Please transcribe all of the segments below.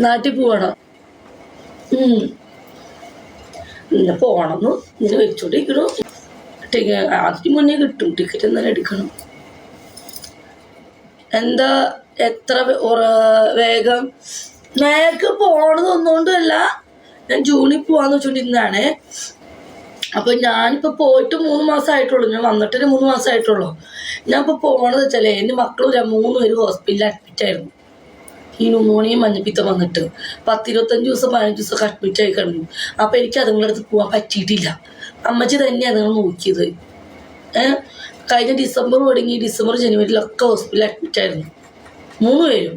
നാട്ടിൽ പോവണം. ഉം. പോകണമെന്ന് ഇങ്ങനെ വെച്ചോണ്ടിരിക്കണു. അതിന് മുന്നേ കിട്ടും ടിക്കറ്റ് എന്നാലും എടുക്കണം. എന്താ എത്ര വേഗം? നേരക്ക് പോണത് ഒന്നുകൊണ്ടല്ല ഞാൻ ജൂണിൽ പോവാന്ന് വെച്ചോണ്ടിരുന്നാണ് അപ്പൊ ഞാനിപ്പോ പോയിട്ട് മൂന്ന് മാസം ആയിട്ടുള്ളൂ ഞാൻ വന്നിട്ട് മൂന്ന് മാസം ആയിട്ടുള്ളൂ ഞാൻ ഇപ്പൊ പോണത് വെച്ചാലേ എന്റെ മക്കളും മൂന്ന് പേര് ഹോസ്പിറ്റലിൽ അഡ്മിറ്റ് ആയിരുന്നു. ഈ ന്യൂമോണിയും മഞ്ഞപ്പിത്തം വന്നിട്ട് പത്തിരുപത്തഞ്ച് ദിവസം പതിനഞ്ച് ദിവസം അഡ്മിറ്റ് ആയി കിടന്നു. അപ്പൊ എനിക്ക് അതുങ്ങളുടെ അടുത്ത് പോകാൻ പറ്റിയിട്ടില്ല. അമ്മച്ചി തന്നെയാണ് നിങ്ങൾ നോക്കിയത്. കഴിഞ്ഞ ഡിസംബർ തുടങ്ങി ഡിസംബർ ജനുവരിയിലൊക്കെ ഹോസ്പിറ്റലിൽ അഡ്മിറ്റ് ആയിരുന്നു. മൂന്ന് പേരും.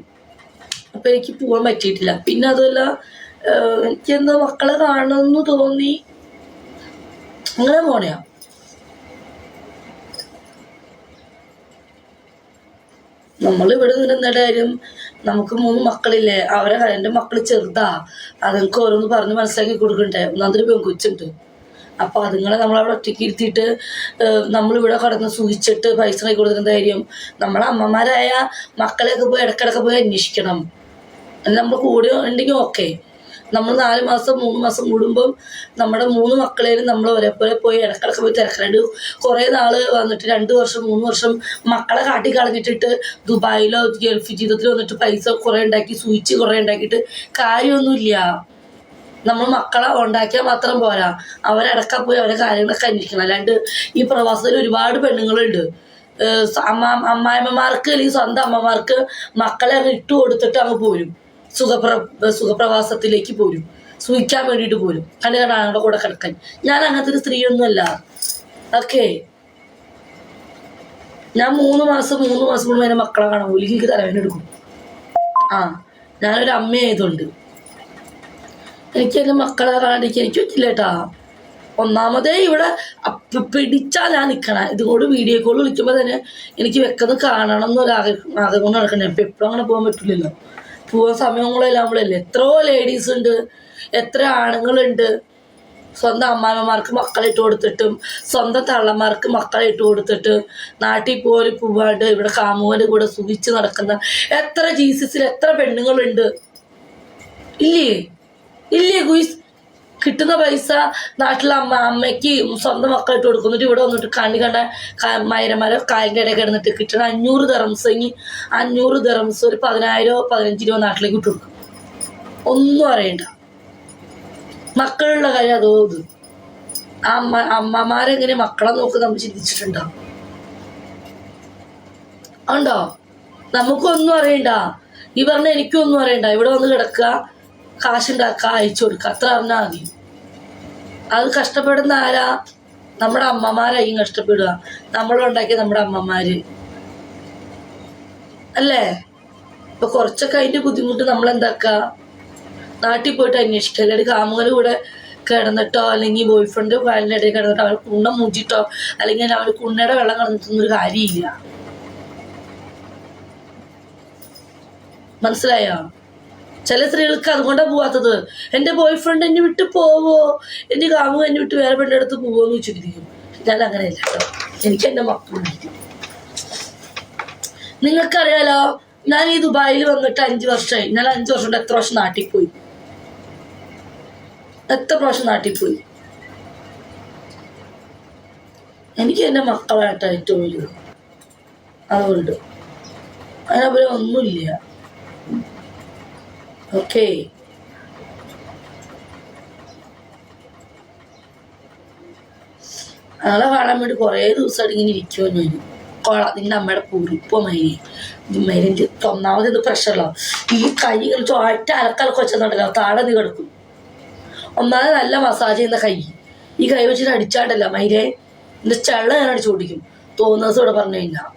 അപ്പൊ എനിക്ക് പോകാൻ പറ്റിയിട്ടില്ല. പിന്നെ അതുമല്ല എനിക്ക് എന്താ മക്കളെ കാണണമെന്ന് തോന്നി. അങ്ങനെ പോണയാ നമ്മൾ ഇവിടെ കാര്യം നമുക്ക് മൂന്ന് മക്കളില്ലേ? അവരെ എന്റെ മക്കൾ ചെറുതാ. അതുങ്ങൾക്ക് ഓരോന്ന് പറഞ്ഞ് മനസ്സിലാക്കി കൊടുക്കണ്ടേ? ഒന്നാമതൊരു പെൺകുച്ചുണ്ട് അപ്പൊ അതുങ്ങളെ നമ്മളവിടെ ഒറ്റയ്ക്ക് ഇരുത്തിയിട്ട് നമ്മളിവിടെ കടന്ന് സൂചിച്ചിട്ട് പൈസ കൈ കൊടുക്കുന്ന കാര്യം നമ്മളെ അമ്മമാരായ മക്കളെയൊക്കെ പോയി ഇടക്കിടക്ക് പോയി അന്വേഷിക്കണം. നമ്മൾ കൂടെ ഉണ്ടെങ്കിൽ ഓക്കെ നമ്മൾ നാല് മാസം മൂന്ന് മാസം കൂടുമ്പം നമ്മുടെ മൂന്ന് മക്കളേലും നമ്മൾ ഒരേപോലെ പോയി ഇടക്കിടക്ക് പോയി തിരക്കലുണ്ട് കുറേ നാൾ വന്നിട്ട് രണ്ട് വർഷം മൂന്ന് വർഷം മക്കളെ കാട്ടി കളഞ്ഞിട്ടിട്ട് ദുബായിലോ ഗൾഫ് ജീവിതത്തിലോ വന്നിട്ട് പൈസ കുറേ ഉണ്ടാക്കി സൂചിച്ച് കുറേ ഉണ്ടാക്കിയിട്ട് കാര്യമൊന്നുമില്ല. നമ്മൾ മക്കളെ ഉണ്ടാക്കിയാൽ മാത്രം പോരാ. അവരടക്ക പോയി അവരെ കാര്യങ്ങളൊക്കെ അന്വേഷിക്കണം. അല്ലാണ്ട് ഈ പ്രവാസത്തിൽ ഒരുപാട് പെണ്ണുങ്ങളുണ്ട്. അമ്മ അമ്മായിമ്മമാർക്ക് അല്ലെങ്കിൽ സ്വന്തം അമ്മമാർക്ക് മക്കളെ അങ്ങ് ഇട്ട് കൊടുത്തിട്ട് അങ്ങ് പോരും. സുഖപ്ര സുഖപ്രവാസത്തിലേക്ക് പോരും. സൂക്ഷിക്കാൻ വേണ്ടിയിട്ട് പോരും. കണ്ടു? കണ്ടാങ്ങളുടെ കൂടെ കിടക്കാൻ. ഞാൻ അങ്ങനത്തെ ഒരു സ്ത്രീയൊന്നുമല്ല. ഓക്കെ. ഞാൻ മൂന്ന് മാസം മൂന്ന് മാസം മുമ്പ് എന്റെ മക്കളെ കാണാൻ പോലും എനിക്ക് തലവേന എടുക്കും. ആ ഞാനൊരു അമ്മയായതുകൊണ്ട്. എനിക്ക് എന്റെ മക്കളെ കാണാണ്ടിരിക്കാൻ എനിക്ക് പറ്റില്ല കേട്ടാ. ഒന്നാമതേ ഇവിടെ പിടിച്ചാ ഞാൻ നിൽക്കണ ഇതുകൊണ്ട് വീഡിയോ കോൾ വിളിക്കുമ്പോൾ തന്നെ എനിക്ക് വെക്കുന്നത് കാണണം എന്നൊരു ആഗ്രഹം ആഗ്രഹം കൊണ്ട് നടക്കണേ ഇപ്പം എപ്പോഴും അങ്ങനെ പോകാൻ പറ്റില്ലല്ലോ പോകാൻ സമയങ്ങളെല്ലാം നമ്മളല്ലേ? എത്രയോ ലേഡീസ് ഉണ്ട് എത്ര ആണുങ്ങളുണ്ട്. സ്വന്തം അമ്മാമ്മമാർക്ക് മക്കളിട്ട് കൊടുത്തിട്ടും സ്വന്തം തള്ളമാർക്ക് മക്കളിട്ട് കൊടുത്തിട്ട് നാട്ടിൽ പോലും പോവാണ്ട് ഇവിടെ കാമുവിന്റെ കൂടെ സുഖിച്ച് നടക്കുന്ന എത്ര ജീസസിൽ എത്ര പെണ്ണുങ്ങളുണ്ട്? ഇല്ലേ? ഇല്ലേ ഗുയിസ്? കിട്ടുന്ന പൈസ നാട്ടിലെ അമ്മ അമ്മയ്ക്ക് സ്വന്തം മക്കളായിട്ട് കൊടുക്കുന്നിട്ട് ഇവിടെ വന്നിട്ട് കണ്ണി കണ്ട മൈരന്മാരെ കാലിന്റെ ഇടയിൽ കിടന്നിട്ട് കിട്ടുന്ന അഞ്ഞൂറ് ദറംസ് ഇനി അഞ്ഞൂറ് ദറംസ് ഒരു പതിനായിരോ പതിനഞ്ച് രൂപ നാട്ടിലേക്ക് ഇട്ട് കൊടുക്കും. ഒന്നും അറിയണ്ട. മക്കളുള്ള കാര്യം അതോ ഇത്. അമ്മ അമ്മമാരെങ്ങനെ മക്കളെ നോക്ക് നമ്മൾ ചിന്തിച്ചിട്ടുണ്ടോ? ഉണ്ടോ? നമുക്കൊന്നും അറിയണ്ട. ഈ പറഞ്ഞ എനിക്കൊന്നും അറിയണ്ട. ഇവിടെ വന്ന് കിടക്കുക കാശുണ്ടാക്കുക അയച്ചു കൊടുക്കുക. അത്ര അറിഞ്ഞാൽ മതി. അത് കഷ്ടപ്പെടുന്ന ആരാ? നമ്മുടെ അമ്മമാരായി കഷ്ടപ്പെടുക. നമ്മളുണ്ടാക്കിയ നമ്മുടെ അമ്മമാര്. അല്ലേ? ഇപ്പൊ കുറച്ചൊക്കെ അതിന്റെ ബുദ്ധിമുട്ട് നമ്മൾ എന്താക്ക? നാട്ടിൽ പോയിട്ട് അന്വേഷിക്കുക അല്ലെങ്കിൽ കാമുകന് കൂടെ കിടന്നിട്ടോ അല്ലെങ്കിൽ ബോയ് ഫ്രണ്ട് കാലിന്റെ ഇടയിൽ കിടന്നിട്ടോ അവർ കുണ്ണ മുഞ്ചിട്ടോ അല്ലെങ്കിൽ അവർ കുണ്ണയുടെ വെള്ളം കളഞ്ഞിട്ടൊന്നും ഒരു കാര്യമില്ല. മനസ്സിലായോ? ചില സ്ത്രീകൾക്ക് അതുകൊണ്ടാണ് പോവാത്തത്. എന്റെ ബോയ് ഫ്രണ്ട് എന്നെ വിട്ട് പോവോ? എന്റെ കാമുക എന്നെ വിട്ട് വേറെ പെണ്ണിന്റെ അടുത്ത് പോവോ എന്ന് ചോദിച്ചിരിക്കും. ഞാൻ അങ്ങനെയല്ല കേട്ടോ. എനിക്ക് എന്റെ മക്കളുണ്ടായിരിക്കും നിങ്ങൾക്കറിയാലോ ഞാൻ ഈ ദുബായിൽ വന്നിട്ട് അഞ്ച് വർഷമായി ഞാൻ അഞ്ച് വർഷം കൊണ്ട് എത്ര വർഷം നാട്ടിൽ പോയി എത്ര പ്രാവശ്യം നാട്ടിൽ പോയി എനിക്ക് എന്റെ മക്കളായിട്ടാണ് ഏറ്റവും വലുത് അതുകൊണ്ട് അതിനപ്പുറം ഒന്നുമില്ല. ഓക്കെ ഞങ്ങളെ കാണാൻ വേണ്ടി കുറേ ദിവസമായിട്ട് ഇങ്ങനെ ഇരിക്കുമോ ഞാൻ. കൊള നിന്റെ അമ്മയുടെ പൂരിപ്പോ മൈരി. മൈരിന്റെ ഒന്നാമത് ഇത് പ്രഷറല്ലോ ഈ കൈ ഒറ്റ അലക്കലക്ക വെച്ചെന്നുണ്ടല്ലോ താഴെ നീ കിടക്കും. ഒന്നാമത് നല്ല മസാജ് ചെയ്യുന്ന കൈ. ഈ കൈ വെച്ചിട്ട് അടിച്ചാണ്ടല്ല മൈരെ. എന്റെ ചെള്ള ഞാൻ അടിച്ചു ഓടിക്കും തോന്നുന്ന ദിവസം ഇവിടെ പറഞ്ഞു കഴിഞ്ഞാൽ